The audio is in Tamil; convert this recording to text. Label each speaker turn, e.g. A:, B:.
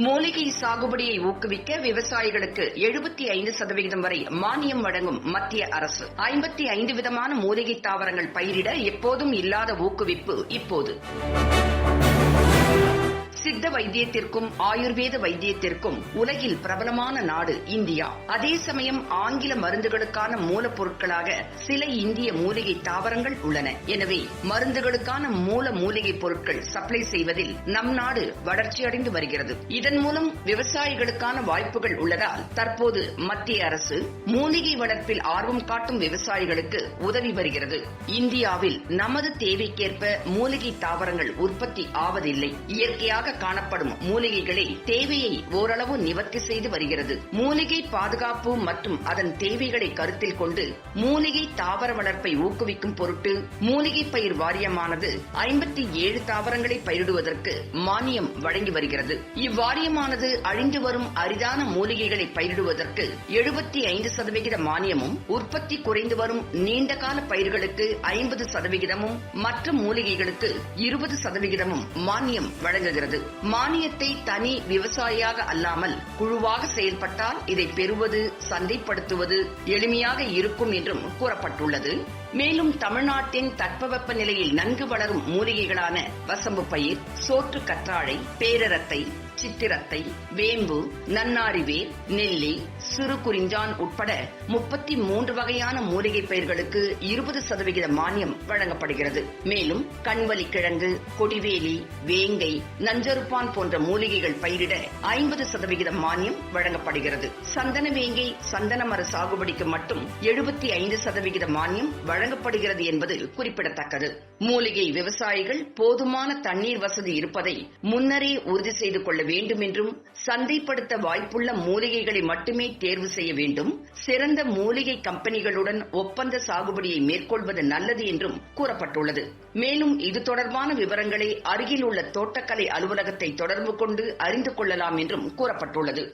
A: மூலிகை சாகுபடியை ஊக்குவிக்க விவசாயிகளுக்கு எழுபத்தி ஐந்து சதவிகிதம் வரை மானியம் வழங்கும் மத்திய அரசு. ஐம்பத்தி ஐந்து விதமான மூலிகை தாவரங்கள் பயிரிட எப்போதும் இல்லாத ஊக்குவிப்பு இப்போது. வைத்தியத்திற்கும் ஆயுர்வேத வைத்தியத்திற்கும் உலகில் பிரபலமான நாடு இந்தியா. அதே சமயம் ஆங்கில மருந்துகளுக்கான மூலப்பொருட்களாக சில இந்திய மூலிகை தாவரங்கள் உள்ளன. எனவே மருந்துகளுக்கான மூல மூலிகை பொருட்கள் சப்ளை செய்வதில் நம் நாடு வளர்ச்சியடைந்து வருகிறது. இதன் மூலம் விவசாயிகளுக்கான வாய்ப்புகள் உள்ளதால் தற்போது மத்திய அரசு மூலிகை வளர்ப்பில் ஆர்வம் காட்டும் விவசாயிகளுக்கு உதவி வருகிறது. இந்தியாவில் நமது தேவைக்கேற்ப மூலிகை தாவரங்கள் உற்பத்தி ஆவதில்லை. இயற்கையாக காண காணப்படும் மூலிகைகளே தேவையை ஓரளவு நிவர்த்தி செய்து வருகிறது. மூலிகை பாதுகாப்பு மற்றும் அதன் தேவைகளை கருத்தில் கொண்டு மூலிகை தாவர வளர்ப்பை ஊக்குவிக்கும் பொருட்டு மூலிகை பயிர் வாரியமானது ஐம்பத்தி ஏழு தாவரங்களை பயிரிடுவதற்கு மானியம் வழங்கி வருகிறது. இவ்வாரியமானது அழிந்து வரும் அரிதான மூலிகைகளை பயிரிடுவதற்கு எழுபத்தி ஐந்து சதவிகித மானியமும் உற்பத்தி குறைந்து வரும் நீண்டகால பயிர்களுக்கு ஐம்பது சதவிகிதமும் மற்ற மூலிகைகளுக்கு இருபது சதவிகிதமும் மானியம் வழங்குகிறது. மானியத்தை தனி விவசாயியாக அல்லாமல் குழுவாக செயல்பட்டால் இதை பெறுவது சந்தைப்படுத்துவது எளிமையாக இருக்கும் என்றும் கூறப்பட்டுள்ளது. மேலும் தமிழ்நாட்டின் தட்பவெப்ப நிலையில் நன்கு வளரும் மூலிகைகளான வசம்பு பயிர் சோற்று கற்றாழை பேரரத்தை சித்திரத்தை வேம்பு நன்னாரிவேர் நெல்லி சிறு குறிஞ்சான் உட்பட முப்பத்தி மூன்று வகையான மூலிகை பயிர்களுக்கு இருபது சதவிகித மானியம் வழங்கப்படுகிறது. மேலும் கண்வலி கிழங்கு கொடிவேலி வேங்கை நஞ்சருப்பான் போன்ற மூலிகைகள் பயிரிட ஐம்பது சதவிகித மானியம் வழங்கப்படுகிறது. சந்தன வேங்கை சந்தன மர சாகுபடிக்கு மட்டும் எழுபத்தி ஐந்து சதவிகித மானியம் வழங்கப்படுகிறது என்பது குறிப்பிடத்தக்கது. மூலிகை விவசாயிகள் போதுமான தண்ணீர் வசதி இருப்பதை முன்னரே உறுதி செய்து கொள்ள வேண்டும் என்றும் சந்தைப்படுத்த வாய்ப்புள்ள மூலிகைகளை மட்டுமே தேர்வு செய்ய வேண்டும். சிறந்த மூலிகை கம்பெனிகளுடன் ஒப்பந்த சாகுபடியை மேற்கொள்வது நல்லது என்றும் கூறப்பட்டுள்ளது. மேலும் இது தொடர்பான விவரங்களை அருகில் உள்ள தோட்டக்கலை அலுவலகத்தை தொடர்பு கொண்டு அறிந்து கொள்ளலாம் என்றும் கூறப்பட்டுள்ளது.